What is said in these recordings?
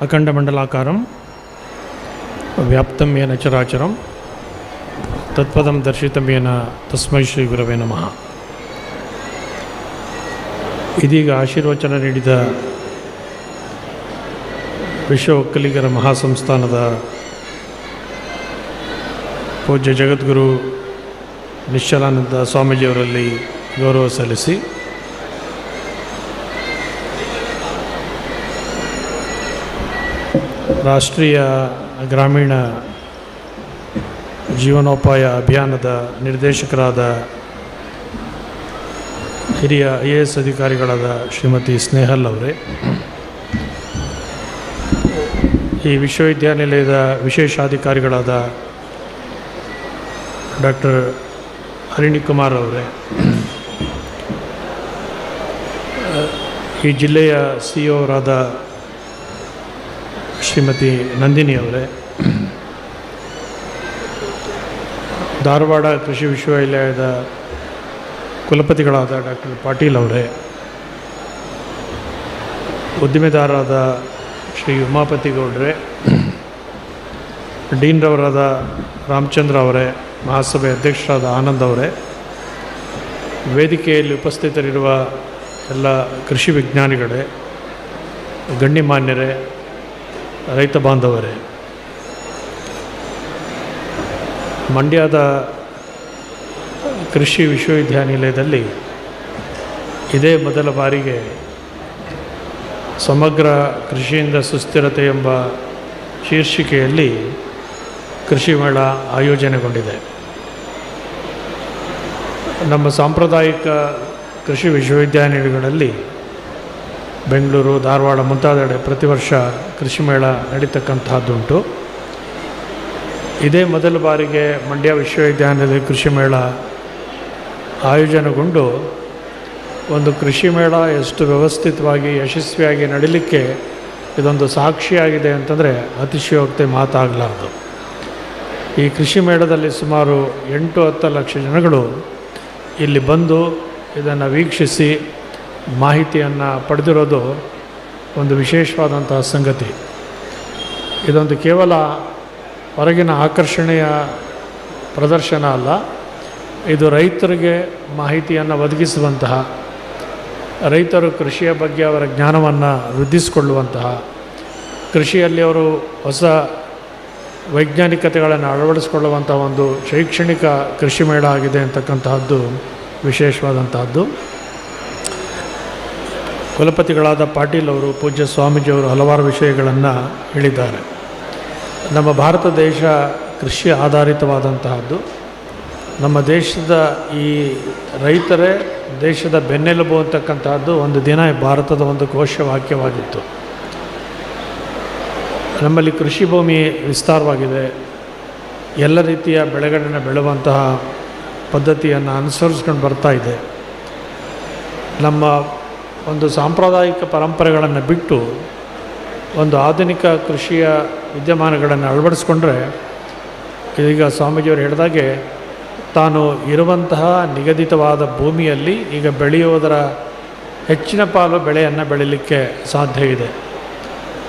ಅಖಂಡಮಂಡಲಾಕಾರಂ ವ್ಯಾಪ್ತಂ ಏನ ಚರಾಚರಂ ತತ್ಪದಂ ದರ್ಶಿತಂ ಏನ ತಸ್ಮೈ ಶ್ರೀ ಗುರವೇ ನಮಃ ಇದೀಗ ಆಶೀರ್ವಚನ ನೀಡಿದ ವಿಶ್ವ ಒಕ್ಕಲಿಗರ ಮಹಾಸಂಸ್ಥಾನದ ಪೂಜ್ಯ ಜಗದ್ಗುರು ನಿಶ್ಚಲಾನಂದ ಸ್ವಾಮೀಜಿಯವರಲ್ಲಿ ಗೌರವ ಸಲ್ಲಿಸಿ ರಾಷ್ಟ್ರೀಯ ಗ್ರಾಮೀಣ ಜೀವನೋಪಾಯ ಅಭಿಯಾನದ ನಿರ್ದೇಶಕರಾದ ಹಿರಿಯ ಐ ಎ ಎಸ್ ಅಧಿಕಾರಿಗಳಾದ ಶ್ರೀಮತಿ ಸ್ನೇಹಲ್ ಅವರೇ. ಈ ವಿಶ್ವವಿದ್ಯಾನಿಲಯದ ವಿಶೇಷಾಧಿಕಾರಿಗಳಾದ ಡಾಕ್ಟರ್ ಹರಿಣಿಕುಮಾರ್ ಅವರೇ. ಈ ಜಿಲ್ಲೆಯ ಸಿ ಅವರಾದ ಶ್ರೀಮತಿ ನಂದಿನಿ ಅವರೇ. ಧಾರವಾಡ ಕೃಷಿ ವಿಶ್ವವಿದ್ಯಾಲಯದ ಕುಲಪತಿಗಳಾದ ಡಾಕ್ಟರ್ ಪಾಟೀಲ್ ಅವರೇ. ಉದ್ದಿಮೆದಾರರಾದ ಶ್ರೀ ಉಮಾಪತಿ ಗೌಡ್ರೆ. ಡೀನ್ರವರಾದ ರಾಮಚಂದ್ರ ಅವರೇ, ಮಹಾಸಭೆ ಅಧ್ಯಕ್ಷರಾದ ಆನಂದ್ ಅವರೇ. ವೇದಿಕೆಯಲ್ಲಿ ಉಪಸ್ಥಿತರಿರುವ ಎಲ್ಲ ಕೃಷಿ ವಿಜ್ಞಾನಿಗಳೇ, ಗಣ್ಯಮಾನ್ಯರೇ ರೈತ ಬಾಂಧವರೇ, ಮಂಡ್ಯದ ಕೃಷಿ ವಿಶ್ವವಿದ್ಯಾನಿಲಯದಲ್ಲಿ ಇದೇ ಮೊದಲ ಬಾರಿಗೆ ಸಮಗ್ರ ಕೃಷಿಯಿಂದ ಸುಸ್ಥಿರತೆ ಎಂಬ ಶೀರ್ಷಿಕೆಯಲ್ಲಿ ಕೃಷಿ ಮೇಳ ಆಯೋಜನೆಗೊಂಡಿದೆ. ನಮ್ಮ ಸಾಂಪ್ರದಾಯಿಕ ಕೃಷಿ ವಿಶ್ವವಿದ್ಯಾನಿಲಯಗಳಲ್ಲಿ ಬೆಂಗಳೂರು, ಧಾರವಾಡ ಮುಂತಾದೆಡೆ ಪ್ರತಿ ವರ್ಷ ಕೃಷಿ ಮೇಳ ನಡೀತಕ್ಕಂತಹದ್ದುಂಟು. ಇದೇ ಮೊದಲ ಬಾರಿಗೆ ಮಂಡ್ಯ ವಿಶ್ವವಿದ್ಯಾನಿಲಯದ ಕೃಷಿ ಮೇಳ ಆಯೋಜನೆಗೊಂಡು ಒಂದು ಕೃಷಿ ಮೇಳ ಎಷ್ಟು ವ್ಯವಸ್ಥಿತವಾಗಿ ಯಶಸ್ವಿಯಾಗಿ ನಡೀಲಿಕ್ಕೆ ಇದೊಂದು ಸಾಕ್ಷಿಯಾಗಿದೆ ಅಂತಂದರೆ ಅತಿಶಯೋಕ್ತಿ ಮಾತಾಗಲಾರ್ದು. ಈ ಕೃಷಿ ಮೇಳದಲ್ಲಿ ಸುಮಾರು ಎಂಟು ಹತ್ತು ಲಕ್ಷ ಜನಗಳು ಇಲ್ಲಿ ಬಂದು ಇದನ್ನು ವೀಕ್ಷಿಸಿ ಮಾಹಿತಿಯನ್ನು ಪಡೆದಿರೋದು ಒಂದು ವಿಶೇಷವಾದಂತಹ ಸಂಗತಿ. ಇದೊಂದು ಕೇವಲ ಹೊರಗಿನ ಆಕರ್ಷಣೆಯ ಪ್ರದರ್ಶನ ಅಲ್ಲ, ಇದು ರೈತರಿಗೆ ಮಾಹಿತಿಯನ್ನು ಒದಗಿಸುವಂತಹ, ರೈತರು ಕೃಷಿಯ ಬಗ್ಗೆ ಅವರ ಜ್ಞಾನವನ್ನು ವೃದ್ಧಿಸಿಕೊಳ್ಳುವಂತಹ, ಕೃಷಿಯಲ್ಲಿ ಅವರು ಹೊಸ ವೈಜ್ಞಾನಿಕತೆಗಳನ್ನು ಅಳವಡಿಸಿಕೊಳ್ಳುವಂಥ ಒಂದು ಶೈಕ್ಷಣಿಕ ಕೃಷಿ ಮೇಳ ಆಗಿದೆ ಅಂತಕ್ಕಂತಹದ್ದು ವಿಶೇಷವಾದಂತಹದ್ದು. ಕುಲಪತಿಗಳಾದ ಪಾಟೀಲ್ ಅವರು, ಪೂಜ್ಯ ಸ್ವಾಮೀಜಿಯವರು ಹಲವಾರು ವಿಷಯಗಳನ್ನು ಹೇಳಿದ್ದಾರೆ. ನಮ್ಮ ಭಾರತ ದೇಶ ಕೃಷಿ ಆಧಾರಿತವಾದಂತಹದ್ದು. ನಮ್ಮ ದೇಶದ ಈ ರೈತರೇ ದೇಶದ ಬೆನ್ನೆಲುಬು ಅಂತಕ್ಕಂತಹದ್ದು ಒಂದು ದಿನ ಭಾರತದ ಒಂದು ಘೋಷವಾಕ್ಯವಾಗಿತ್ತು ನಮ್ಮಲ್ಲಿ ಕೃಷಿ ಭೂಮಿ ವಿಸ್ತಾರವಾಗಿದೆ. ಎಲ್ಲ ರೀತಿಯ ಬೆಳೆಗಳನ್ನು ಬೆಳೆಯುವಂತಹ ಪದ್ಧತಿಯನ್ನು ಅನುಸರಿಸ್ಕೊಂಡು ಬರ್ತಾ ಇದೆ. ನಮ್ಮ ಒಂದು ಸಾಂಪ್ರದಾಯಿಕ ಪರಂಪರೆಗಳನ್ನು ಬಿಟ್ಟು ಒಂದು ಆಧುನಿಕ ಕೃಷಿಯ ವಿದ್ಯಮಾನಗಳನ್ನು ಅಳವಡಿಸ್ಕೊಂಡ್ರೆ ಈಗ ಸ್ವಾಮೀಜಿಯವರು ಹೇಳಿದಾಗೆ, ತಾನು ಇರುವಂತಹ ನಿಗದಿತವಾದ ಭೂಮಿಯಲ್ಲಿ ಈಗ ಬೆಳೆಯುವುದರ ಹೆಚ್ಚಿನ ಪಾಲು ಬೆಳೆಯನ್ನು ಬೆಳೀಲಿಕ್ಕೆ ಸಾಧ್ಯ ಇದೆ.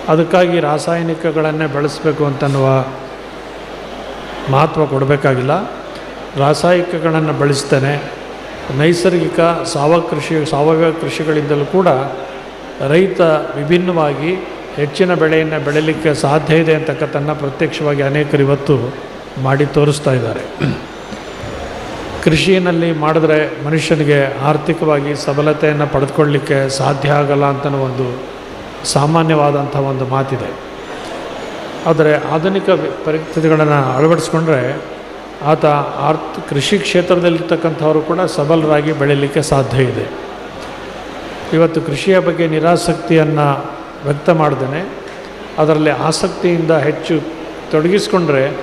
ಅದಕ್ಕಾಗಿ ರಾಸಾಯನಿಕಗಳನ್ನೇ ಬಳಸಬೇಕು ಅಂತನ್ನುವ ಮಹತ್ವ ಕೊಡಬೇಕಾಗಿಲ್ಲ. ರಾಸಾಯನಿಕಗಳನ್ನು ಬಳಸ್ತೇನೆ. ನೈಸರ್ಗಿಕ ಸಾವ ಕೃಷಿ ಸಾವಯವ ಕೃಷಿಗಳಿಂದಲೂ ಕೂಡ ರೈತ ವಿಭಿನ್ನವಾಗಿ ಹೆಚ್ಚಿನ ಬೆಳೆಯನ್ನು ಬೆಳೀಲಿಕ್ಕೆ ಸಾಧ್ಯ ಇದೆ ಅಂತಕ್ಕಂಥನ್ನು ಪ್ರತ್ಯಕ್ಷವಾಗಿ ಅನೇಕರು ಇವತ್ತು ಮಾಡಿ ತೋರಿಸ್ತಾ ಇದ್ದಾರೆ. ಕೃಷಿಯಲ್ಲಿ ಮಾಡಿದ್ರೆ ಮನುಷ್ಯನಿಗೆ ಆರ್ಥಿಕವಾಗಿ ಸಬಲತೆಯನ್ನು ಪಡೆದುಕೊಳ್ಳಲಿಕ್ಕೆ ಸಾಧ್ಯ ಆಗಲ್ಲ ಅಂತ ಒಂದು ಸಾಮಾನ್ಯವಾದಂಥ ಒಂದು ಮಾತಿದೆ. ಆದರೆ ಆಧುನಿಕ ಪರಿಸ್ಥಿತಿಗಳನ್ನು ಅಳವಡಿಸ್ಕೊಂಡ್ರೆ ಆತ ಆರ್ಥ ಕೃಷಿ ಕ್ಷೇತ್ರದಲ್ಲಿರ್ತಕ್ಕಂಥವರು ಕೂಡ ಸಬಲರಾಗಿ ಬೆಳೀಲಿಕ್ಕೆ ಸಾಧ್ಯ ಇದೆ. ಇವತ್ತು ಕೃಷಿಯ ಬಗ್ಗೆ ನಿರಾಸಕ್ತಿಯನ್ನು ವ್ಯಕ್ತ ಮಾಡ್ದೇ ಅದರಲ್ಲಿ ಆಸಕ್ತಿಯಿಂದ ಹೆಚ್ಚು ತೊಡಗಿಸ್ಕೊಂಡ್ರೆ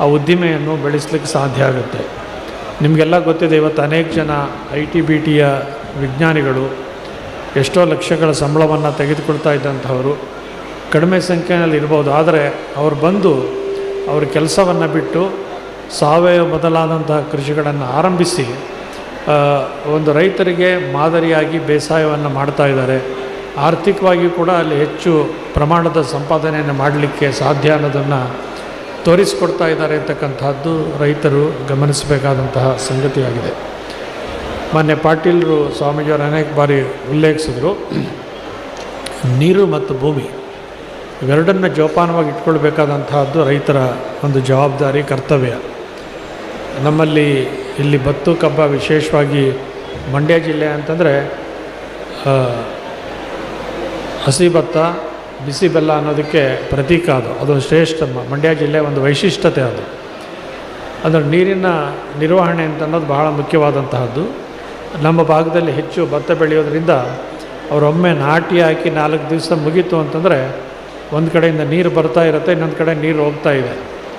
ಆ ಉದ್ದಿಮೆಯನ್ನು ಬೆಳೆಸಲಿಕ್ಕೆ ಸಾಧ್ಯ ಆಗುತ್ತೆ. ನಿಮಗೆಲ್ಲ ಗೊತ್ತಿದೆ ಇವತ್ತು ಅನೇಕ ಜನ ಐ ಟಿ, ಬಿ ಟಿಯ ವಿಜ್ಞಾನಿಗಳು ಎಷ್ಟೋ ಲಕ್ಷಗಳ ಸಂಬಳವನ್ನು ತೆಗೆದುಕೊಳ್ತಾ ಇದ್ದಂಥವರು. ಕಡಿಮೆ ಸಂಖ್ಯೆಯಲ್ಲಿ ಇರ್ಬೋದು. ಆದರೆ ಅವ್ರು ಬಂದು ಅವ್ರ ಕೆಲಸವನ್ನು ಬಿಟ್ಟು ಸಾವಯವ ಬದಲಾದಂತಹ ಕೃಷಿಗಳನ್ನು ಆರಂಭಿಸಿ ಒಂದು ರೈತರಿಗೆ ಮಾದರಿಯಾಗಿ ಬೇಸಾಯವನ್ನು ಮಾಡ್ತಾ ಇದ್ದಾರೆ. ಆರ್ಥಿಕವಾಗಿ ಕೂಡ ಅಲ್ಲಿ ಹೆಚ್ಚು ಪ್ರಮಾಣದ ಸಂಪಾದನೆಯನ್ನು ಮಾಡಲಿಕ್ಕೆ ಸಾಧ್ಯ ಅನ್ನೋದನ್ನು ತೋರಿಸ್ಕೊಡ್ತಾ ಇದ್ದಾರೆ ಅಂತಕ್ಕಂಥದ್ದು ರೈತರು ಗಮನಿಸಬೇಕಾದಂತಹ ಸಂಗತಿಯಾಗಿದೆ. ಮಾನ್ಯ ಪಾಟೀಲರು ಸ್ವಾಮೀಜಿಯವರು ಅನೇಕ ಬಾರಿ ಉಲ್ಲೇಖಿಸಿದ್ರು, ನೀರು ಮತ್ತು ಭೂಮಿ ಇವೆರಡನ್ನು ಜೋಪಾನವಾಗಿ ಇಟ್ಕೊಳ್ಬೇಕಾದಂತಹದ್ದು ರೈತರ ಒಂದು ಜವಾಬ್ದಾರಿ, ಕರ್ತವ್ಯ. ನಮ್ಮಲ್ಲಿ ಇಲ್ಲಿ ಬತ್ತು ಕಬ್ಬ ವಿಶೇಷವಾಗಿ ಮಂಡ್ಯ ಜಿಲ್ಲೆ ಅಂತಂದರೆ ಹಸಿ ಭತ್ತ, ಬಿಸಿ ಬೆಲ್ಲ ಅನ್ನೋದಕ್ಕೆ ಪ್ರತೀಕ ಅದು. ಅದು ಶ್ರೇಷ್ಠ ಮಂಡ್ಯ ಜಿಲ್ಲೆ ಒಂದು ವೈಶಿಷ್ಟ್ಯತೆ ಅದು. ಅದರ ನೀರಿನ ನಿರ್ವಹಣೆ ಅಂತ ಅನ್ನೋದು ಬಹಳ ಮುಖ್ಯವಾದಂತಹದ್ದು. ನಮ್ಮ ಭಾಗದಲ್ಲಿ ಹೆಚ್ಚು ಭತ್ತ ಬೆಳೆಯೋದ್ರಿಂದ ಅವರೊಮ್ಮೆ ನಾಟಿ ಹಾಕಿ ನಾಲ್ಕು ದಿವಸ ಮುಗೀತು ಅಂತಂದರೆ, ಒಂದು ಕಡೆಯಿಂದ ನೀರು ಬರ್ತಾ ಇರುತ್ತೆ, ಇನ್ನೊಂದು ಕಡೆ ನೀರು ಹೋಗ್ತಾ ಇದೆ,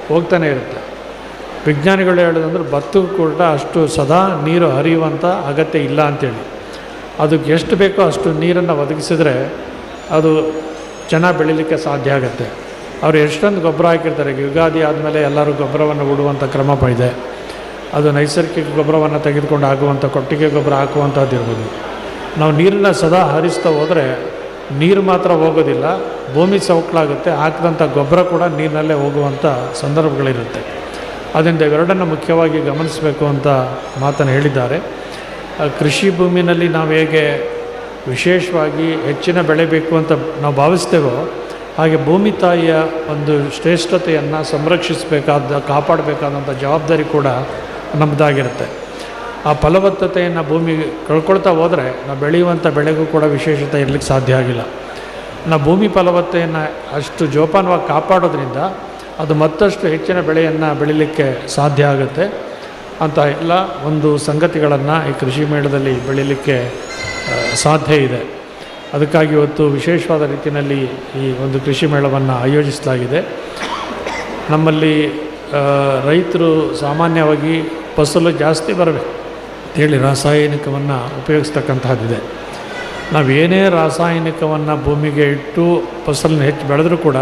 ಹೋಗ್ತಾನೆ ಇರುತ್ತೆ. ವಿಜ್ಞಾನಿಗಳು ಹೇಳೋದಂದ್ರೆ ಭತ್ತ ಕೂಡ ಅಷ್ಟು ಸದಾ ನೀರು ಹರಿಯುವಂಥ ಅಗತ್ಯ ಇಲ್ಲ ಅಂತೇಳಿ. ಅದಕ್ಕೆ ಎಷ್ಟು ಬೇಕೋ ಅಷ್ಟು ನೀರನ್ನು ಒದಗಿಸಿದ್ರೆ ಅದು ಚೆನ್ನಾಗಿ ಬೆಳೀಲಿಕ್ಕೆ ಸಾಧ್ಯ ಆಗುತ್ತೆ. ಅವರು ಎಷ್ಟೊಂದು ಗೊಬ್ಬರ ಹಾಕಿರ್ತಾರೆ ಯುಗಾದಿ ಆದಮೇಲೆ ಎಲ್ಲರೂ ಗೊಬ್ಬರವನ್ನು ಉಡುವಂಥ ಕ್ರಮ ಇದೆ. ಅದು ನೈಸರ್ಗಿಕ ಗೊಬ್ಬರವನ್ನು ತೆಗೆದುಕೊಂಡು ಆಗುವಂಥ ಕೊಟ್ಟಿಗೆ ಗೊಬ್ಬರ ಹಾಕುವಂಥದ್ದು ಇರ್ಬೋದು. ನಾವು ನೀರನ್ನ ಸದಾ ಹರಿಸ್ತಾ ಹೋದರೆ ನೀರು ಮಾತ್ರ ಹೋಗೋದಿಲ್ಲ, ಭೂಮಿ ಸವಕಳಾಗುತ್ತೆ, ಹಾಕಿದಂಥ ಗೊಬ್ಬರ ಕೂಡ ನೀರಿನಲ್ಲೇ ಹೋಗುವಂಥ ಸಂದರ್ಭಗಳಿರುತ್ತೆ. ಅದರಿಂದ ಇವೆರಡನ್ನು ಮುಖ್ಯವಾಗಿ ಗಮನಿಸಬೇಕು ಅಂತ ಮಾತನ್ನು ಹೇಳಿದ್ದಾರೆ. ಕೃಷಿ ಭೂಮಿನಲ್ಲಿ ನಾವು ಹೇಗೆ ವಿಶೇಷವಾಗಿ ಹೆಚ್ಚಿನ ಬೆಳೆ ಬೇಕು ಅಂತ ನಾವು ಭಾವಿಸ್ತೇವೋ, ಹಾಗೆ ಭೂಮಿ ತಾಯಿಯ ಒಂದು ಶ್ರೇಷ್ಠತೆಯನ್ನು ಸಂರಕ್ಷಿಸಬೇಕಾದ, ಕಾಪಾಡಬೇಕಾದಂಥ ಜವಾಬ್ದಾರಿ ಕೂಡ ನಮ್ಮದಾಗಿರುತ್ತೆ ಆ ಫಲವತ್ತತೆಯನ್ನು ಭೂಮಿ ಕಳ್ಕೊಳ್ತಾ ಹೋದರೆ ನಾವು ಬೆಳೆಯುವಂಥ ಬೆಳೆಗೂ ಕೂಡ ವಿಶೇಷತೆ ಇರಲಿಕ್ಕೆ ಸಾಧ್ಯ ಆಗಿಲ್ಲ. ನಾವು ಭೂಮಿ ಫಲವತ್ತೆಯನ್ನು ಅಷ್ಟು ಜೋಪಾನವಾಗಿ ಕಾಪಾಡೋದ್ರಿಂದ ಅದು ಮತ್ತಷ್ಟು ಹೆಚ್ಚಿನ ಬೆಳೆಯನ್ನು ಬೆಳೀಲಿಕ್ಕೆ ಸಾಧ್ಯ ಆಗುತ್ತೆ. ಅಂತ ಎಲ್ಲ ಒಂದು ಸಂಗತಿಗಳನ್ನು ಈ ಕೃಷಿ ಮೇಳದಲ್ಲಿ ಬೆಳೀಲಿಕ್ಕೆ ಸಾಧ್ಯ ಇದೆ. ಅದಕ್ಕಾಗಿ ಇವತ್ತು ವಿಶೇಷವಾದ ರೀತಿಯಲ್ಲಿ ಈ ಒಂದು ಕೃಷಿ ಮೇಳವನ್ನು ಆಯೋಜಿಸಲಾಗಿದೆ. ನಮ್ಮಲ್ಲಿ ರೈತರು ಸಾಮಾನ್ಯವಾಗಿ ಫಸಲು ಜಾಸ್ತಿ ಬರಬೇಕು ಅಂತೇಳಿ ರಾಸಾಯನಿಕವನ್ನು ನಾವು ಏನೇ ರಾಸಾಯನಿಕವನ್ನು ಭೂಮಿಗೆ ಇಟ್ಟು ಫಸಲನ್ನ ಹೆಚ್ಚು ಬೆಳೆದರೂ ಕೂಡ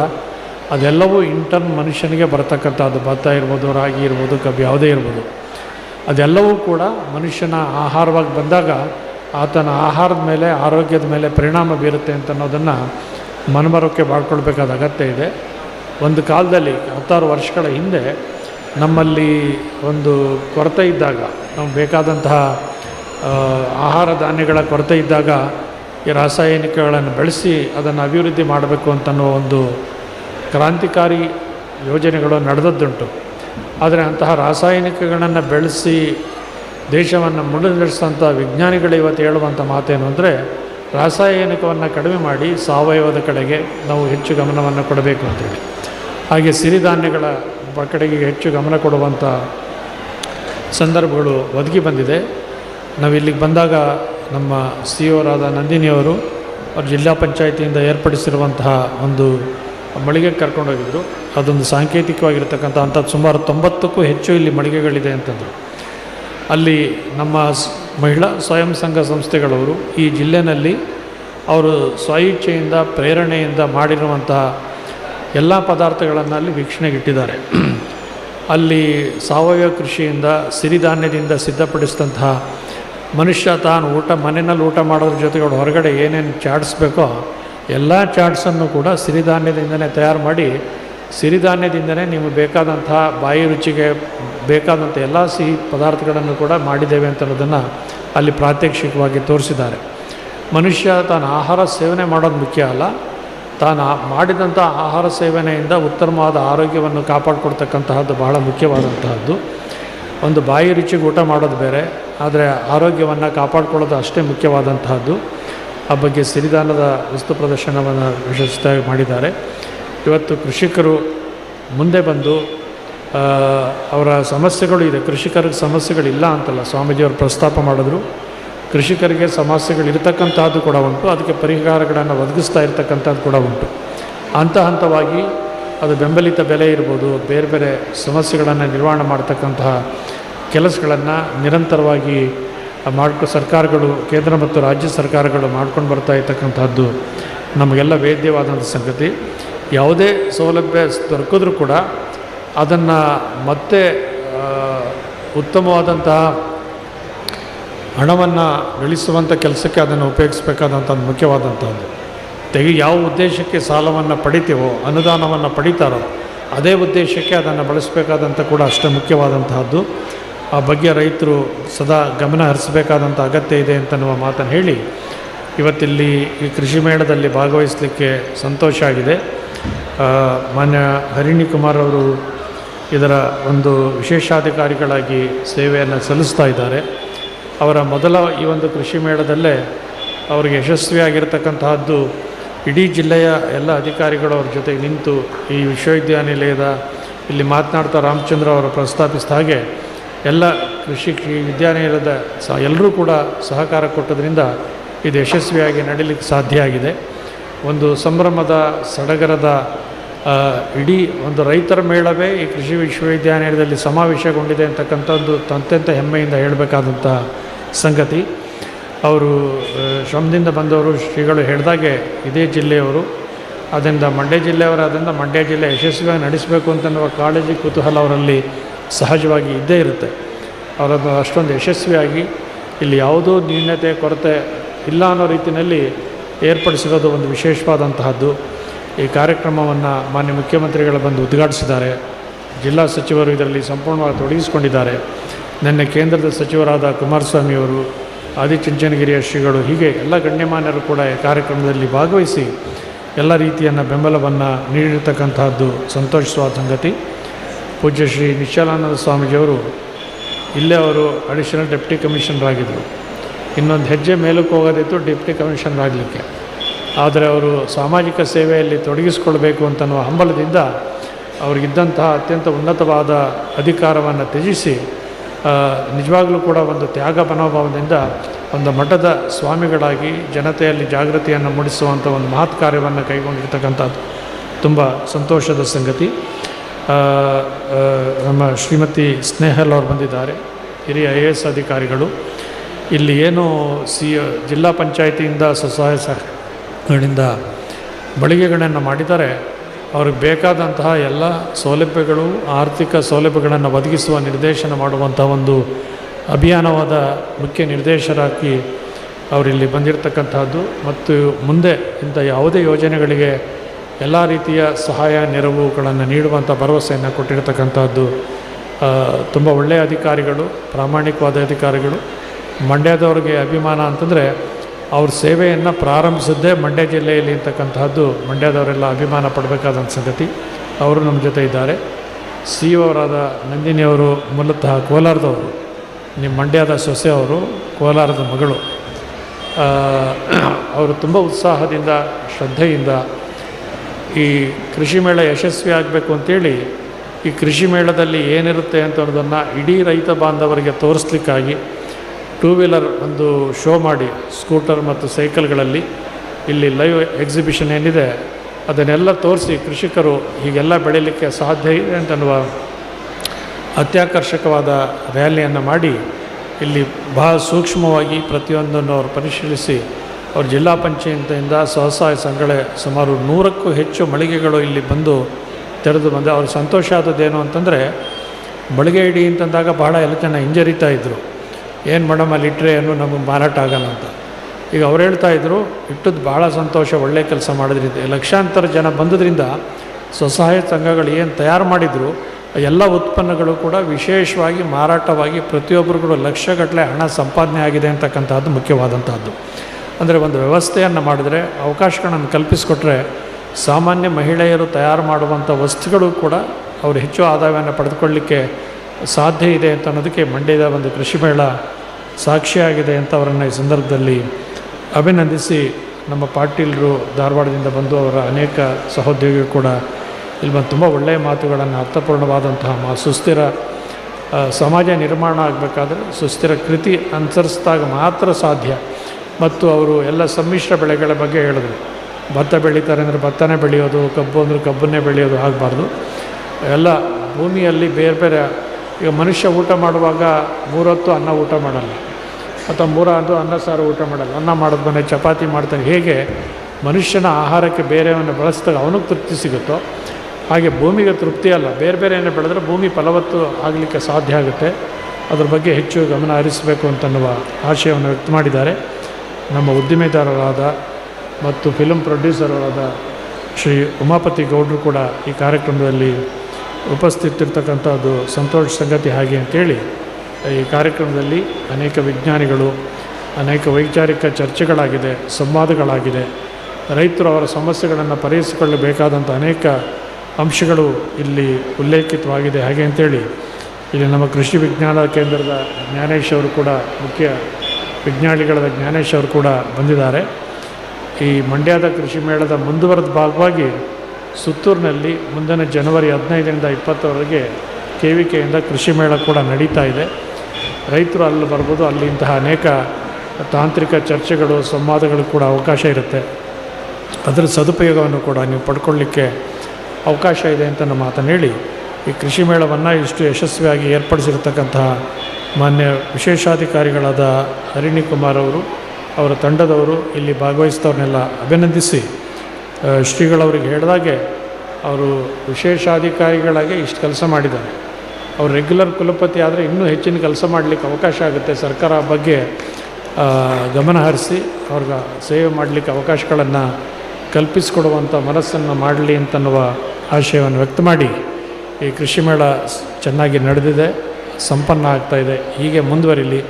ಅದೆಲ್ಲವೂ ಇಂಟರ್ನ್ ಮನುಷ್ಯನಿಗೆ ಬರತಕ್ಕಂಥದ್ದು. ಭತ್ತ ಇರ್ಬೋದು, ರಾಗಿ ಇರ್ಬೋದು, ಕಬ್ಬು ಯಾವುದೇ ಇರ್ಬೋದು. ಅದೆಲ್ಲವೂ ಕೂಡ ಮನುಷ್ಯನ ಆಹಾರವಾಗಿ ಬಂದಾಗ ಆತನ ಆಹಾರದ ಮೇಲೆ, ಆರೋಗ್ಯದ ಮೇಲೆ ಪರಿಣಾಮ ಬೀರುತ್ತೆ ಅಂತ ಅನ್ನೋದನ್ನು ಮನಮರಕ್ಕೆ ಮಾಡ್ಕೊಳ್ಬೇಕಾದ ಅಗತ್ಯ ಇದೆ. ಒಂದು ಕಾಲದಲ್ಲಿ ಹತ್ತಾರು ವರ್ಷಗಳ ಹಿಂದೆ ನಮ್ಮಲ್ಲಿ ಒಂದು ಕೊರತೆ ಇದ್ದಾಗ ನಮ್ಗೆ ಬೇಕಾದಂತಹ ಆಹಾರ ಧಾನ್ಯಗಳ ಕೊರತೆ ಇದ್ದಾಗ ಈ ರಾಸಾಯನಿಕಗಳನ್ನು ಬೆಳೆಸಿ ಅದನ್ನು ಅಭಿವೃದ್ಧಿ ಮಾಡಬೇಕು ಅಂತನ್ನೋ ಒಂದು ಕ್ರಾಂತಿಕಾರಿ ಯೋಜನೆಗಳು ನಡೆದದ್ದುಂಟು. ಆದರೆ ಅಂತಹ ರಾಸಾಯನಿಕಗಳನ್ನು ಬೆಳೆಸಿ ದೇಶವನ್ನು ಮುನ್ನಡೆಸಿದಂಥ ವಿಜ್ಞಾನಿಗಳು ಇವತ್ತು ಹೇಳುವಂಥ ಮಾತೇನು ಅಂದರೆ, ರಾಸಾಯನಿಕವನ್ನು ಕಡಿಮೆ ಮಾಡಿ ಸಾವಯವದ ಕಡೆಗೆ ನಾವು ಹೆಚ್ಚು ಗಮನವನ್ನು ಕೊಡಬೇಕು ಅಂತೇಳಿ ಹಾಗೆ ಸಿರಿಧಾನ್ಯಗಳ ಕಡೆಗೆ ಹೆಚ್ಚು ಗಮನ ಕೊಡುವಂಥ ಸಂದರ್ಭಗಳು ಒದಗಿ ಬಂದಿದೆ. ನಾವು ಇಲ್ಲಿಗೆ ಬಂದಾಗ ನಮ್ಮ ಸಿ ಓರಾದ ನಂದಿನಿಯವರು ಅವ್ರು ಜಿಲ್ಲಾ ಪಂಚಾಯತಿಯಿಂದ ಏರ್ಪಡಿಸಿರುವಂತಹ ಒಂದು ಮಳಿಗೆ ಕರ್ಕೊಂಡೋಗಿದ್ರು ಅದೊಂದು ಸಾಂಕೇತಿಕವಾಗಿರ್ತಕ್ಕಂಥ ಅಂಥದ್ದು ಸುಮಾರು ತೊಂಬತ್ತಕ್ಕೂ ಹೆಚ್ಚು ಇಲ್ಲಿ ಮಳಿಗೆಗಳಿದೆ ಅಂತಂದರು. ಅಲ್ಲಿ ನಮ್ಮ ಮಹಿಳಾ ಸ್ವಯಂ ಸಂಘ ಸಂಸ್ಥೆಗಳವರು ಈ ಜಿಲ್ಲೆಯಲ್ಲಿ ಅವರು ಸ್ವಇಚ್ಛೆಯಿಂದ, ಪ್ರೇರಣೆಯಿಂದ ಮಾಡಿರುವಂತಹ ಎಲ್ಲ ಪದಾರ್ಥಗಳನ್ನು ಅಲ್ಲಿ ವೀಕ್ಷಣೆಗಿಟ್ಟಿದ್ದಾರೆ ಅಲ್ಲಿ ಸಾವಯವ ಕೃಷಿಯಿಂದ, ಸಿರಿಧಾನ್ಯದಿಂದ ಸಿದ್ಧಪಡಿಸಿದಂತಹ ಮನುಷ್ಯ ತಾನು ಊಟ ಮನೆಯಲ್ಲಿ ಊಟ ಮಾಡೋದ್ರ ಜೊತೆಗೆ ಹೊರಗಡೆ ಏನೇನು ಚಾಟ್ಸ್ ಬೇಕೋ ಎಲ್ಲ ಚಾಟ್ಸನ್ನು ಕೂಡ ಸಿರಿಧಾನ್ಯದಿಂದಲೇ ತಯಾರು ಮಾಡಿ ಸಿರಿಧಾನ್ಯದಿಂದಲೇ ನಿಮಗೆ ಬೇಕಾದಂಥ ಬಾಯಿ ರುಚಿಗೆ ಬೇಕಾದಂಥ ಎಲ್ಲ ಸಿಹಿ ಪದಾರ್ಥಗಳನ್ನು ಕೂಡ ಮಾಡಿದ್ದೇವೆ ಅಂತ ಅನ್ನೋದನ್ನು ಅಲ್ಲಿ ಪ್ರಾತ್ಯಕ್ಷಿಕವಾಗಿ ತೋರಿಸಿದ್ದಾರೆ. ಮನುಷ್ಯ ತಾನು ಆಹಾರ ಸೇವನೆ ಮಾಡೋದು ಮುಖ್ಯ ಅಲ್ಲ. ತಾನು ಮಾಡಿದಂಥ ಆಹಾರ ಸೇವನೆಯಿಂದ ಉತ್ತಮವಾದ ಆರೋಗ್ಯವನ್ನು ಕಾಪಾಡಿಕೊಡ್ತಕ್ಕಂತಹದ್ದು ಬಹಳ ಮುಖ್ಯವಾದಂತಹದ್ದು. ಒಂದು ಬಾಯಿ ರುಚಿಗೆ ಊಟ ಮಾಡೋದು ಬೇರೆ, ಆದರೆ ಆರೋಗ್ಯವನ್ನು ಕಾಪಾಡಿಕೊಳ್ಳೋದು ಅಷ್ಟೇ ಮುಖ್ಯವಾದಂತಹದ್ದು. ಆ ಬಗ್ಗೆ ಸಿರಿಧಾನದ ವಸ್ತು ಪ್ರದರ್ಶನವನ್ನು ಯಶಸ್ವಿಯಾಗಿ ಮಾಡಿದ್ದಾರೆ. ಇವತ್ತು ಕೃಷಿಕರು ಮುಂದೆ ಬಂದು ಅವರ ಸಮಸ್ಯೆಗಳು ಇದೆ. ಕೃಷಿಕರಿಗೆ ಸಮಸ್ಯೆಗಳಿಲ್ಲ ಅಂತಲ್ಲ ಸ್ವಾಮೀಜಿಯವರು ಪ್ರಸ್ತಾಪ ಮಾಡಿದ್ರು. ಕೃಷಿಕರಿಗೆ ಸಮಸ್ಯೆಗಳು ಕೂಡ ಉಂಟು. ಅದಕ್ಕೆ ಪರಿಹಾರಗಳನ್ನು ಒದಗಿಸ್ತಾ ಇರತಕ್ಕಂಥದ್ದು ಕೂಡ ಉಂಟು. ಹಂತ ಹಂತವಾಗಿ ಅದು ಬೆಂಬಲಿತ ಬೆಲೆ ಇರ್ಬೋದು, ಬೇರೆ ಬೇರೆ ಸಮಸ್ಯೆಗಳನ್ನು ನಿರ್ವಹಣೆ ಮಾಡ್ತಕ್ಕಂತಹ ಕೆಲಸಗಳನ್ನು ನಿರಂತರವಾಗಿ ಮಾಡ್ಕೊ ಸರ್ಕಾರಗಳು, ಕೇಂದ್ರ ಮತ್ತು ರಾಜ್ಯ ಸರ್ಕಾರಗಳು ಮಾಡ್ಕೊಂಡು ಬರ್ತಾ ಇರ್ತಕ್ಕಂಥದ್ದು ನಮಗೆಲ್ಲ ವೇದ್ಯವಾದಂಥ ಸಂಗತಿ. ಯಾವುದೇ ಸೌಲಭ್ಯ ದೊರಕಿದ್ರೂ ಕೂಡ ಅದನ್ನು ಮತ್ತೆ ಉತ್ತಮವಾದಂತಹ ಹಣವನ್ನು ಗಳಿಸುವಂಥ ಕೆಲಸಕ್ಕೆ ಅದನ್ನು ಉಪಯೋಗಿಸಬೇಕಾದಂಥ ಮುಖ್ಯವಾದಂಥದ್ದು. ತೆಗೆ ಯಾವ ಉದ್ದೇಶಕ್ಕೆ ಸಾಲವನ್ನು ಪಡಿತೀವೋ, ಅನುದಾನವನ್ನು ಪಡಿತಾರೋ, ಅದೇ ಉದ್ದೇಶಕ್ಕೆ ಅದನ್ನು ಬಳಸಬೇಕಾದಂಥ ಕೂಡ ಅಷ್ಟೇ ಮುಖ್ಯವಾದಂತಹದ್ದು ಆ ಬಗ್ಗೆ ರೈತರು ಸದಾ ಗಮನ ಹರಿಸಬೇಕಾದಂಥ ಅಗತ್ಯ ಇದೆ ಅಂತನ್ನುವ ಮಾತನ್ನು ಹೇಳಿ ಇವತ್ತಿಲ್ಲಿ ಈ ಕೃಷಿ ಮೇಳದಲ್ಲಿ ಭಾಗವಹಿಸಲಿಕ್ಕೆ ಸಂತೋಷ ಆಗಿದೆ. ಮಾನ್ಯ ಹರಿಣಿ ಕುಮಾರ್ ಅವರು ಇದರ ಒಂದು ವಿಶೇಷಾಧಿಕಾರಿಗಳಾಗಿ ಸೇವೆಯನ್ನು ಸಲ್ಲಿಸ್ತಾ ಇದ್ದಾರೆ. ಅವರ ಮೊದಲ ಈ ಒಂದು ಕೃಷಿ ಮೇಳದಲ್ಲೇ ಅವರಿಗೆ ಯಶಸ್ವಿಯಾಗಿರ್ತಕ್ಕಂತಹದ್ದು ಇಡೀ ಜಿಲ್ಲೆಯ ಎಲ್ಲ ಅಧಿಕಾರಿಗಳು ಅವ್ರ ಜೊತೆಗೆ ನಿಂತು ಈ ವಿಶ್ವವಿದ್ಯಾನಿಲಯದ ಇಲ್ಲಿ ಮಾತನಾಡ್ತಾ ರಾಮಚಂದ್ರ ಅವರು ಪ್ರಸ್ತಾಪಿಸಿದ ಹಾಗೆ ಎಲ್ಲ ಕೃಷಿ ವಿದ್ಯಾನಿಲಯದ ಸಹ ಎಲ್ಲರೂ ಕೂಡ ಸಹಕಾರ ಕೊಟ್ಟದ್ರಿಂದ ಇದು ಯಶಸ್ವಿಯಾಗಿ ನಡೀಲಿಕ್ಕೆ ಸಾಧ್ಯ ಆಗಿದೆ. ಒಂದು ಸಂಭ್ರಮದ ಸಡಗರದ ಇಡೀ ಒಂದು ರೈತರ ಮೇಳವೇ ಈ ಕೃಷಿ ವಿಶ್ವವಿದ್ಯಾನಿಲಯದಲ್ಲಿ ಸಮಾವೇಶಗೊಂಡಿದೆ ಅಂತಕ್ಕಂಥದ್ದು ಅತ್ಯಂತ ಹೆಮ್ಮೆಯಿಂದ ಹೇಳಬೇಕಾದಂಥ ಸಂಗತಿ. ಅವರು ಶ್ರಮದಿಂದ ಬಂದವರು ಶ್ರೀಗಳು ಹೇಳಿದಾಗೆ ಇದೇ ಜಿಲ್ಲೆಯವರು. ಅದರಿಂದ ಮಂಡ್ಯ ಜಿಲ್ಲೆಯವರಾದ್ದರಿಂದ ಮಂಡ್ಯ ಜಿಲ್ಲೆ ಯಶಸ್ವಿಯಾಗಿ ನಡೆಸಬೇಕು ಅಂತನ್ನುವ ಕಾಳಜಿ, ಕುತೂಹಲ ಅವರಲ್ಲಿ ಸಹಜವಾಗಿ ಇದ್ದೇ ಇರುತ್ತೆ. ಅವರನ್ನು ಅಷ್ಟೊಂದು ಯಶಸ್ವಿಯಾಗಿ ಇಲ್ಲಿ ಯಾವುದೂ ನ್ಯೂನ್ಯತೆ ಕೊರತೆ ಇಲ್ಲ ಅನ್ನೋ ರೀತಿಯಲ್ಲಿ ಏರ್ಪಡಿಸಿರೋದು ಒಂದು ವಿಶೇಷವಾದಂತಹದ್ದು. ಈ ಕಾರ್ಯಕ್ರಮವನ್ನು ಮಾನ್ಯ ಮುಖ್ಯಮಂತ್ರಿಗಳು ಬಂದು ಉದ್ಘಾಟಿಸಿದ್ದಾರೆ. ಜಿಲ್ಲಾ ಸಚಿವರು ಇದರಲ್ಲಿ ಸಂಪೂರ್ಣವಾಗಿ ತೊಡಗಿಸಿಕೊಂಡಿದ್ದಾರೆ. ನಿನ್ನೆ ಕೇಂದ್ರದ ಸಚಿವರಾದ ಕುಮಾರಸ್ವಾಮಿಯವರು ಆದಿಚುಂಚನಗಿರಿಯ ಶ್ರೀಗಳು, ಹೀಗೆ ಎಲ್ಲ ಗಣ್ಯಮಾನ್ಯರು ಕೂಡ ಈ ಕಾರ್ಯಕ್ರಮದಲ್ಲಿ ಭಾಗವಹಿಸಿ ಎಲ್ಲ ರೀತಿಯನ್ನು ಬೆಂಬಲವನ್ನು ನೀಡಿರ್ತಕ್ಕಂತಹದ್ದು ಸಂತೋಷಿಸುವ ಸಂಗತಿ. ಪೂಜ್ಯ ಶ್ರೀ ನಿಶ್ಚಲಾನಂದ ಸ್ವಾಮೀಜಿಯವರು ಇಲ್ಲೇ ಅವರು ಅಡಿಷನಲ್ ಡೆಪ್ಟಿ ಕಮಿಷನರ್ ಆಗಿದ್ದರು ಇನ್ನೊಂದು ಹೆಜ್ಜೆ ಮೇಲಕ್ಕೆ ಹೋಗೋದಿತ್ತು ಡೆಪ್ಟಿ ಕಮಿಷನರ್ ಆಗಲಿಕ್ಕೆ. ಆದರೆ ಅವರು ಸಾಮಾಜಿಕ ಸೇವೆಯಲ್ಲಿ ತೊಡಗಿಸಿಕೊಳ್ಬೇಕು ಅಂತನ್ನುವ ಹಂಬಲದಿಂದ ಅವ್ರಿಗಿದ್ದಂತಹ ಅತ್ಯಂತ ಉನ್ನತವಾದ ಅಧಿಕಾರವನ್ನು ತ್ಯಜಿಸಿ ನಿಜವಾಗಲೂ ಕೂಡ ಒಂದು ತ್ಯಾಗ ಮನೋಭಾವದಿಂದ ಒಂದು ಮಠದ ಸ್ವಾಮಿಗಳಾಗಿ ಜನತೆಯಲ್ಲಿ ಜಾಗೃತಿಯನ್ನು ಮೂಡಿಸುವಂಥ ಒಂದು ಮಹತ್ ಕಾರ್ಯವನ್ನು ಕೈಗೊಂಡಿರ್ತಕ್ಕಂಥದ್ದು. ತುಂಬ ಸಂತೋಷದ ಸಂಗತಿ. ನಮ್ಮ ಶ್ರೀಮತಿ ಸ್ನೇಹಲ್ ಅವರು ಬಂದಿದ್ದಾರೆ, ಹಿರಿಯ ಐ ಎ ಎಸ್ ಅಧಿಕಾರಿಗಳು. ಇಲ್ಲಿ ಏನು ಸಿ, ಜಿಲ್ಲಾ ಪಂಚಾಯಿತಿಯಿಂದ ಸ್ವಸಹಾಯ ಸಹಗಳಿಂದ ಬಳಿಗೆಗಳನ್ನು ಮಾಡಿದ್ದಾರೆ. ಅವ್ರಿಗೆ ಬೇಕಾದಂತಹ ಎಲ್ಲ ಸೌಲಭ್ಯಗಳು, ಆರ್ಥಿಕ ಸೌಲಭ್ಯಗಳನ್ನು ಒದಗಿಸುವ ನಿರ್ದೇಶನ ಮಾಡುವಂಥ ಒಂದು ಅಭಿಯಾನವಾದ ಮುಖ್ಯ ನಿರ್ದೇಶಕರಾಗಿ ಅವರಿಲ್ಲಿ ಬಂದಿರತಕ್ಕಂಥದ್ದು ಮತ್ತು ಮುಂದೆ ಇಂಥ ಯಾವುದೇ ಯೋಜನೆಗಳಿಗೆ ಎಲ್ಲ ರೀತಿಯ ಸಹಾಯ, ನೆರವುಗಳನ್ನು ನೀಡುವಂಥ ಭರವಸೆಯನ್ನು ಕೊಟ್ಟಿರತಕ್ಕಂಥದ್ದು ತುಂಬ ಒಳ್ಳೆಯ ಅಧಿಕಾರಿಗಳು, ಪ್ರಾಮಾಣಿಕವಾದ ಅಧಿಕಾರಿಗಳು. ಮಂಡ್ಯದವ್ರಿಗೆ ಅಭಿಮಾನ ಅಂತಂದರೆ ಅವ್ರ ಸೇವೆಯನ್ನು ಪ್ರಾರಂಭಿಸಿದ್ದೇ ಮಂಡ್ಯ ಜಿಲ್ಲೆಯಲ್ಲಿ ಇರ್ತಕ್ಕಂತಹದ್ದು ಮಂಡ್ಯದವರೆಲ್ಲ ಅಭಿಮಾನ ಪಡಬೇಕಾದಂಥ ಸಂಗತಿ. ಅವರು ನಮ್ಮ ಜೊತೆ ಇದ್ದಾರೆ. ಸಿ ಅವರಾದ ನಂದಿನಿಯವರು ಮೂಲತಃ ಕೋಲಾರದವರು ನಿಮ್ಮ ಮಂಡ್ಯದ ಸೊಸೆ ಅವರು, ಕೋಲಾರದ ಮಗಳು. ಅವರು ತುಂಬ ಉತ್ಸಾಹದಿಂದ, ಶ್ರದ್ಧೆಯಿಂದ ಈ ಕೃಷಿ ಮೇಳ ಯಶಸ್ವಿ ಆಗಬೇಕು ಅಂತೇಳಿ ಈ ಕೃಷಿ ಮೇಳದಲ್ಲಿ ಏನಿರುತ್ತೆ ಅಂತ ಅನ್ನೋದನ್ನು ಇಡೀ ರೈತ ಬಾಂಧವರಿಗೆ ತೋರಿಸ್ಲಿಕ್ಕಾಗಿ ಟೂ ವೀಲರ್ ಒಂದು ಶೋ ಮಾಡಿ ಸ್ಕೂಟರ್ ಮತ್ತು ಸೈಕಲ್ಗಳಲ್ಲಿ ಇಲ್ಲಿ ಲೈವ್ ಎಕ್ಸಿಬಿಷನ್ ಏನಿದೆ ಅದನ್ನೆಲ್ಲ ತೋರಿಸಿ ಕೃಷಿಕರು ಹೀಗೆಲ್ಲ ಬೆಳೀಲಿಕ್ಕೆ ಸಾಧ್ಯ ಇದೆ ಅಂತನ್ನುವ ಅತ್ಯಾಕರ್ಷಕವಾದ ರ್ಯಾಲಿಯನ್ನು ಮಾಡಿ ಇಲ್ಲಿ ಬಹಳ ಸೂಕ್ಷ್ಮವಾಗಿ ಪ್ರತಿಯೊಂದನ್ನು ಅವರು ಪರಿಶೀಲಿಸಿ ಅವ್ರ ಜಿಲ್ಲಾ ಪಂಚಾಯತಿಯಿಂದ ಸ್ವಸಹಾಯ ಸಂಘಗಳ ಸುಮಾರು ನೂರಕ್ಕೂ ಹೆಚ್ಚು ಮಳಿಗೆಗಳು ಇಲ್ಲಿ ಬಂದು ತೆರೆದು ಬಂದೆ. ಅವ್ರ ಸಂತೋಷ ಆದದ್ದೇನು ಅಂತಂದರೆ, ಮಳಿಗೆ ಇಡಿ ಅಂತಂದಾಗ ಭಾಳ ಎಲ್ಲ ಜನ ಹಿಂಜರಿತಾ ಇದ್ದರು ಏನು ಮೇಡಮ್ ಅಲ್ಲಿ ಇಟ್ಟರೆ ಏನು ನಮಗೆ ಮಾರಾಟ ಆಗಲ್ಲ ಅಂತ. ಈಗ ಅವ್ರು ಹೇಳ್ತಾ ಇದ್ದರು ಇಟ್ಟದ್ದು ಭಾಳ ಸಂತೋಷ ಒಳ್ಳೆಯ ಕೆಲಸ ಮಾಡಿದ್ರಿಂದ ಲಕ್ಷಾಂತರ ಜನ ಬಂದದ್ರಿಂದ ಸ್ವಸಹಾಯ ಸಂಘಗಳು ಏನು ತಯಾರು ಮಾಡಿದ್ರು, ಎಲ್ಲ ಉತ್ಪನ್ನಗಳು ಕೂಡ ವಿಶೇಷವಾಗಿ ಮಾರಾಟವಾಗಿ ಪ್ರತಿಯೊಬ್ಬರು ಕೂಡ ಲಕ್ಷಗಟ್ಟಲೆ ಹಣ ಸಂಪಾದನೆ ಆಗಿದೆ ಅಂತಕ್ಕಂಥದ್ದು ಮುಖ್ಯವಾದಂಥದ್ದು ಅಂದರೆ ಒಂದು ವ್ಯವಸ್ಥೆಯನ್ನು ಮಾಡಿದರೆ ಅವಕಾಶಗಳನ್ನು ಕಲ್ಪಿಸಿಕೊಟ್ರೆ ಸಾಮಾನ್ಯ ಮಹಿಳೆಯರು ತಯಾರು ಮಾಡುವಂಥ ವಸ್ತುಗಳು ಕೂಡ ಅವರು ಹೆಚ್ಚು ಆದಾಯವನ್ನು ಪಡೆದುಕೊಳ್ಳಲಿಕ್ಕೆ ಸಾಧ್ಯ ಇದೆ ಅಂತ ಅನ್ನೋದಕ್ಕೆ ಮಂಡ್ಯದ ಒಂದು ಕೃಷಿ ಮೇಳ ಸಾಕ್ಷಿಯಾಗಿದೆ ಅಂತ ಅವರನ್ನು ಈ ಸಂದರ್ಭದಲ್ಲಿ ಅಭಿನಂದಿಸಿ ನಮ್ಮ ಪಾಟೀಲರು ಧಾರವಾಡದಿಂದ ಬಂದು ಅವರ ಅನೇಕ ಸಹೋದ್ಯೋಗಿಗಳು ಕೂಡ ಇಲ್ಲಿ ಬಂದು ತುಂಬ ಒಳ್ಳೆಯ ಮಾತುಗಳನ್ನು, ಅರ್ಥಪೂರ್ಣವಾದಂತಹ ಮಾ, ಸುಸ್ಥಿರ ಸಮಾಜ ನಿರ್ಮಾಣ ಆಗಬೇಕಾದ್ರೆ ಸುಸ್ಥಿರ ಕೃತಿ ಅನುಸರಿಸಿದಾಗ ಮಾತ್ರ ಸಾಧ್ಯ. ಮತ್ತು ಅವರು ಎಲ್ಲ ಸಮ್ಮಿಶ್ರ ಬೆಳೆಗಳ ಬಗ್ಗೆ ಹೇಳಿದ್ರು. ಭತ್ತ ಬೆಳೀತಾರೆ ಅಂದರೆ ಭತ್ತನೇ ಬೆಳೆಯೋದು, ಕಬ್ಬು ಅಂದರೆ ಕಬ್ಬನ್ನೇ ಬೆಳೆಯೋದು ಆಗಬಾರ್ದು. ಎಲ್ಲ ಭೂಮಿಯಲ್ಲಿ ಬೇರೆ ಬೇರೆ, ಈಗ ಮನುಷ್ಯ ಊಟ ಮಾಡುವಾಗ ಮೂರೊತ್ತು ಅನ್ನ ಊಟ ಮಾಡಲ್ಲ, ಅಥವಾ ಮೂರ ಅನ್ನ ಸಾರು ಊಟ ಮಾಡಲ್ಲ. ಅನ್ನ ಮಾಡೋದು ಮನೆ, ಚಪಾತಿ ಮಾಡ್ತಾನೆ. ಹೇಗೆ ಮನುಷ್ಯನ ಆಹಾರಕ್ಕೆ ಬೇರೆಯವನ್ನು ಬಳಸಿದಾಗ ಅವನಿಗೆ ತೃಪ್ತಿ ಸಿಗುತ್ತೋ, ಹಾಗೆ ಭೂಮಿಗೆ ತೃಪ್ತಿ ಅಲ್ಲ. ಬೇರೆ ಬೇರೆ ಏನೇ ಬೆಳೆದ್ರೆ ಭೂಮಿ ಫಲವತ್ತು ಆಗಲಿಕ್ಕೆ ಸಾಧ್ಯ ಆಗುತ್ತೆ. ಅದ್ರ ಬಗ್ಗೆ ಹೆಚ್ಚು ಗಮನ ಹರಿಸಬೇಕು ಅಂತನ್ನುವ ಆಶಯವನ್ನು ವ್ಯಕ್ತ ಮಾಡಿದ್ದಾರೆ. ನಮ್ಮ ಉದ್ದಿಮೆದಾರರಾದ ಮತ್ತು ಫಿಲ್ಮ್ ಪ್ರೊಡ್ಯೂಸರಾದ ಶ್ರೀ ಉಮಾಪತಿ ಗೌಡರು ಕೂಡ ಈ ಕಾರ್ಯಕ್ರಮದಲ್ಲಿ ಉಪಸ್ಥಿತಿರ್ತಕ್ಕಂಥದ್ದು ಸಂತೋಷ ಸಂಗತಿ ಹಾಗೆ ಅಂತೇಳಿ ಈ ಕಾರ್ಯಕ್ರಮದಲ್ಲಿ ಅನೇಕ ವಿಜ್ಞಾನಿಗಳು, ಅನೇಕ ವೈಚಾರಿಕ ಚರ್ಚೆಗಳಾಗಿದೆ, ಸಂವಾದಗಳಾಗಿದೆ. ರೈತರು ಅವರ ಸಮಸ್ಯೆಗಳನ್ನು ಪರಿಹರಿಸಿಕೊಳ್ಳಬೇಕಾದಂಥ ಅನೇಕ ಅಂಶಗಳು ಇಲ್ಲಿ ಉಲ್ಲೇಖಿತವಾಗಿದೆ. ಹಾಗೆ ಅಂತೇಳಿ ಇಲ್ಲಿ ನಮ್ಮ ಕೃಷಿ ವಿಜ್ಞಾನ ಕೇಂದ್ರದ ಜ್ಞಾನೇಶ್ ಅವರು ಕೂಡ ಮುಖ್ಯ ವಿಜ್ಞಾನಿಗಳಾದ ಜ್ಞಾನೇಶ್ ಅವರು ಕೂಡ ಬಂದಿದ್ದಾರೆ. ಈ ಮಂಡ್ಯದ ಕೃಷಿ ಮೇಳದ ಮುಂದುವರೆದ ಭಾಗವಾಗಿ ಸುತ್ತೂರಿನಲ್ಲಿ ಮುಂದಿನ ಜನವರಿ ಹದಿನೈದರಿಂದ ಇಪ್ಪತ್ತರವರೆಗೆ ಕೆ ವಿ ಕೆಯಿಂದ ಕೃಷಿ ಮೇಳ ಕೂಡ ನಡೀತಾ ಇದೆ. ರೈತರು ಅಲ್ಲಿ ಬರ್ಬೋದು, ಅಲ್ಲಿ ಇಂತಹ ಅನೇಕ ತಾಂತ್ರಿಕ ಚರ್ಚೆಗಳು, ಸಂವಾದಗಳು ಕೂಡ ಅವಕಾಶ ಇರುತ್ತೆ. ಅದರ ಸದುಪಯೋಗವನ್ನು ಕೂಡ ನೀವು ಪಡ್ಕೊಳ್ಳಿಕ್ಕೆ ಅವಕಾಶ ಇದೆ ಅಂತ ನಮ್ಮ ಮಾತನ್ನು ಹೇಳಿ, ಈ ಕೃಷಿ ಮೇಳವನ್ನು ಇಷ್ಟು ಯಶಸ್ವಿಯಾಗಿ ಏರ್ಪಡಿಸಿರ್ತಕ್ಕಂತಹ ಮಾನ್ಯ ವಿಶೇಷಾಧಿಕಾರಿಗಳಾದ ಹರಿಣಿ ಕುಮಾರ್ ಅವರು, ಅವರ ತಂಡದವರು ಇಲ್ಲಿ ಭಾಗವಹಿಸಿದವ್ರನ್ನೆಲ್ಲ ಅಭಿನಂದಿಸಿ ಶ್ರೀಗಳವರಿಗೆ ಹೇಳಿದಾಗೆ ಅವರು ವಿಶೇಷಾಧಿಕಾರಿಗಳಾಗಿ ಇಷ್ಟು ಕೆಲಸ ಮಾಡಿದ್ದಾರೆ. ಅವರು ರೆಗ್ಯುಲರ್ ಕುಲಪತಿ ಆದರೆ ಇನ್ನೂ ಹೆಚ್ಚಿನ ಕೆಲಸ ಮಾಡಲಿಕ್ಕೆ ಅವಕಾಶ ಆಗುತ್ತೆ. ಸರ್ಕಾರ ಬಗ್ಗೆ ಗಮನ ಹರಿಸಿ ಅವ್ರಿಗೆ ಸೇವೆ ಮಾಡಲಿಕ್ಕೆ ಅವಕಾಶಗಳನ್ನು ಕಲ್ಪಿಸಿಕೊಡುವಂಥ ಮನಸ್ಸನ್ನು ಮಾಡಲಿ ಅಂತನ್ನುವ ಆಶಯವನ್ನು ವ್ಯಕ್ತ ಮಾಡಿ ಈ ಕೃಷಿ ಮೇಳ ಚೆನ್ನಾಗಿ ನಡೆದಿದೆ. ಸಂಪನ್ನ ಆಗ್ತಾ ಇದೆ. ಹೀಗೆ ಮುಂದುವರಿಲಿ.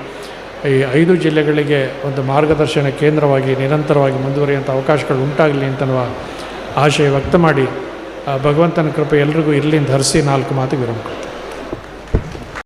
ಈ ಐದು ಜಿಲ್ಲೆಗಳಿಗೆ ಒಂದು ಮಾರ್ಗದರ್ಶನ ಕೇಂದ್ರವಾಗಿ ನಿರಂತರವಾಗಿ ಮುಂದುವರಿಯುವಂಥ ಅವಕಾಶಗಳು ಉಂಟಾಗಲಿ ಅಂತನ್ನುವ ಆಶಯ ವ್ಯಕ್ತ ಮಾಡಿ ಭಗವಂತನ ಕೃಪೆ ಎಲ್ರಿಗೂ ಇರಲಿ ಧರಿಸಿ ನಾಲ್ಕು ಮಾತು ವಿರಾಮ